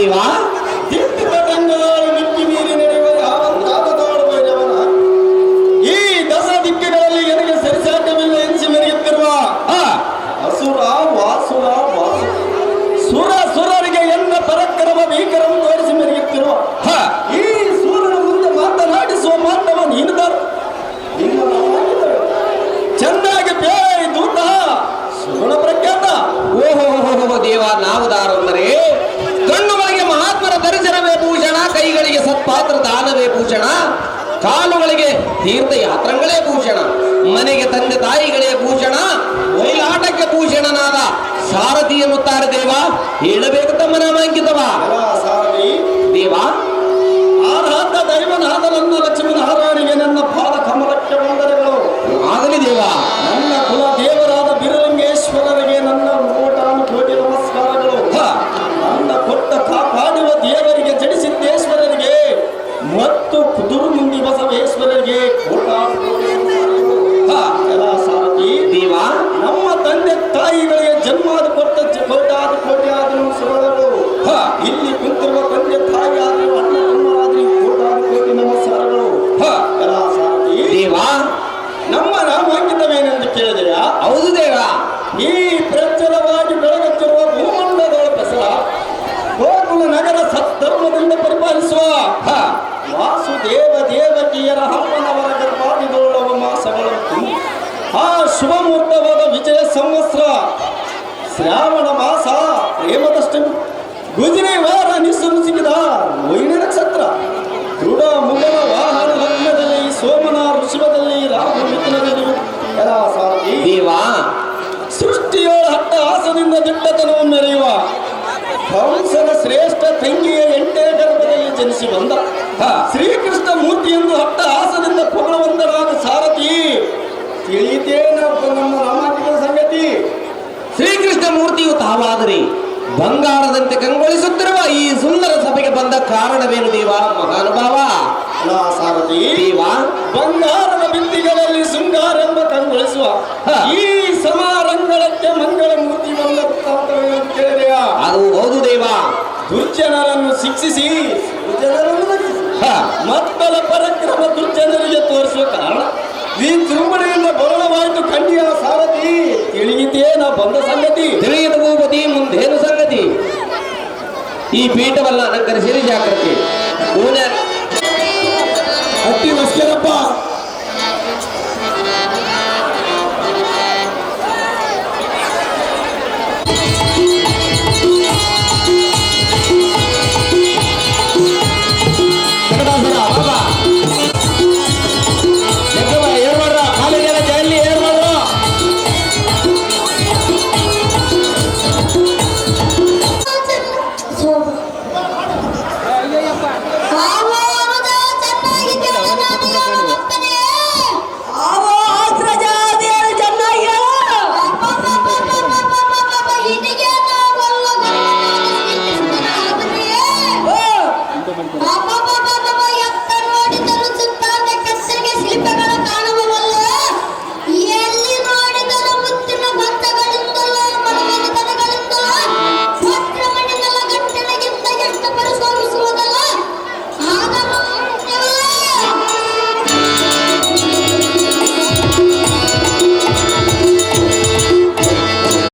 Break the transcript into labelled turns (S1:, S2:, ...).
S1: ದೇವಾ
S2: ದಿಕ್ಕುತಟಂಗಾಳು ಮಿಕ್ಕಿ ಮೀರಿ ನಡೆಯುವ ಯಾವಂತಾದದೋಳು ಭೈರವನ ಈ ದಸ ದಿಕ್ಕುಗಳಲ್ಲಿ ನನಗೆ ಸರಿಸಾಧ್ಯವಿಲ್ಲ ಎನಿಸಿ ಮೆರೆಯುತ್ತಿರುವ ಅಸುರ, ವಾಸುರ, ವಾಸು. ಸುರ ಸುರರಿಗೆ ಎಲ್ಲ ಪರಕ್ರಮ ಭೀಕರಂ ತೋರಿಸಿ ಮೆರೆಯುತ್ತಿರುವ ಈ ಸೂರ್ಯನ ಮುಂದೆ ಮಾತನಾಡಿಸುವ ಮಾತವ ನೀನುದಾರ ಚೆನ್ನಾಗಿ ಪೇಯ್ ದೂತ, ಸುಗುಣ ಪ್ರಖ್ಯಾತ.
S1: ಓಹೋ ದೇವ, ನಾವು ದರ್ಶನವೇ ಭೂಷಣ ಕೈಗಳಿಗೆ ಸತ್ಪಾತ್ರ, ದಾನವೇ ಭೂಷಣ ಕಾಲುಗಳಿಗೆ ತೀರ್ಥಯಾತ್ರಗಳೇ ಭೂಷಣ ಮನೆಗೆ ತಂದೆ ತಾಯಿಗಳೇ ಭೂಷಣ ಒಯ್ಲಾಟಕ್ಕೆ ಭೂಷಣನಾದ ಸಾರಥಿ ಎನ್ನುತ್ತಾರೆ ದೇವ. ಹೇಳಬೇಕು ತಮ್ಮ ನಾಮಾಂಕಿತವ.
S2: ದೇವಕಿಯರ ಹಮ್ಮನವರ ಗರ್ಭಾದಿಗೊಳ್ಳುವ ಮಾಸಗಳಂತೂ ಆ ಶುಭ ಮುಹೂರ್ತವಾದ ವಿಜಯ ಸಂವತ್ಸರ. ಶ್ರಾವಣ ಮಾಸ ಪ್ರೇಮದಷ್ಟಮಿ. ಗುಜರಿ ವಾರ ನಿಸ್ಸಲು ಸಿಕ್ಕಿದ ಮೊಯ್ನ ನಕ್ಷತ್ರ. ದೃಢ ಮುಗಲ ವಾಹನ ಲಗ್ನದಲ್ಲಿ ಸೋಮನ ಋಷಭದಲ್ಲಿ ರಾಹು ಮಿಥುನದಲ್ಲಿ.
S1: ದೇವ.
S2: ಸೃಷ್ಟಿಯೋಳ ಹಟ್ಟ ಹಾಸದಿಂದ ದಿಟ್ಟತನವು ಮೆರೆಯುವ. ಕಂಸನ ಶ್ರೇಷ್ಠ ತಂಗಿಯ ಎಂಟನೇ ಗರ್ಭದಲ್ಲಿ ಜನಿಸಿ ಬಂದ. ಶ್ರೀಕೃಷ್ಣ ಮೂರ್ತಿ ಎಂದು ಹತ್ತ ಹಾಸದಿಂದ ಪುನವಂದರಾದ ಸಾರಥಿ. ತಿಳಿತೇನಪ್ಪ ನಮ್ಮ ರಾಮಾಂಕಿಕ ಸಂಗತಿ.
S1: ಶ್ರೀಕೃಷ್ಣ ಮೂರ್ತಿಯು ತಾವಾದರೆ ಬಂಗಾರದಂತೆ ಕಂಗೊಳಿಸುತ್ತಿರುವ ಈ ಸುಂದರ ಸಭೆಗೆ ಬಂದ ಕಾರಣವೇನು ದೇವ? ಮಹಾನುಭಾವ.
S2: ಸಾರಥಿ.
S1: ದೇವ.
S2: ಬಂಗಾರದ ಬಿಂದಿಗಳಲ್ಲಿ ಶೃಂಗಾರ ಎಂಬ ಕಂಗೊಳಿಸುವ. ಈ ಸಮಾರಂಗಳಕ್ಕೆ ಮಂಗಳ ಮೂರ್ತಿ ಬಂದ
S1: ಅದು ಹೌದು ದೇವ.
S2: ದುರ್ಜನರನ್ನು ಶಿಕ್ಷಿಸಿ. ರಕ್ಷಿಸಿ
S1: ಹ,
S2: ಮತ್ತಲ ಪರಕ್ರಮ ದುರ್ಜನರಿಗೆ ತೋರಿಸುವ ಕಾರಣ ಈ ತಿರುಮಲೆಯಿಂದ ಬರಳವಾಯಿತು ಖಂಡಿಯ ಸಾರಥಿ. ನಾ ಬಂದ ಸಂಗತಿ?
S1: ತಿಳಿಯದ ಭೂಪತಿ ಮುಂದೇನು ಸಂಗತಿ? ಈ ಪೀಠವನ್ನ ಅಲಂಕರಿಸಿರಿ ಜಾಗೃತಿ
S2: ಹತ್ತಿ ನಮಸ್ಕಾರಪ್ಪ